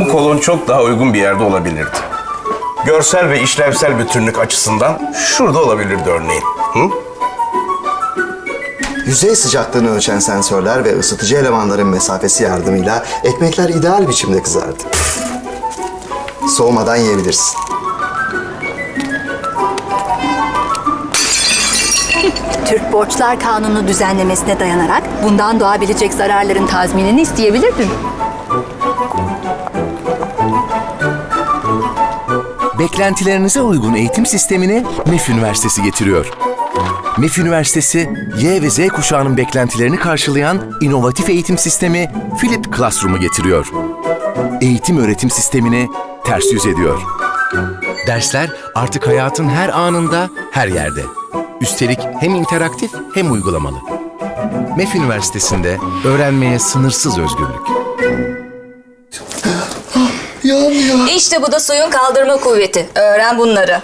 bu kolon çok daha uygun bir yerde olabilirdi. Görsel ve işlevsel bütünlük açısından şurada olabilirdi örneğin. Hı? Yüzey sıcaklığını ölçen sensörler ve ısıtıcı elemanların mesafesi yardımıyla ekmekler ideal biçimde kızardı. Soğumadan yiyebilirsin. Türk Borçlar Kanunu düzenlemesine dayanarak bundan doğabilecek zararların tazminini isteyebilirdin. Beklentilerinize uygun eğitim sistemini MEF Üniversitesi getiriyor. MEF Üniversitesi, Y ve Z kuşağının beklentilerini karşılayan inovatif eğitim sistemi Flip Classroom'u getiriyor. Eğitim öğretim sistemini ters yüz ediyor. Dersler artık hayatın her anında, her yerde. Üstelik hem interaktif hem uygulamalı. MEF Üniversitesi'nde öğrenmeye sınırsız özgürlük. İşte bu da suyun kaldırma kuvveti. Öğren bunları.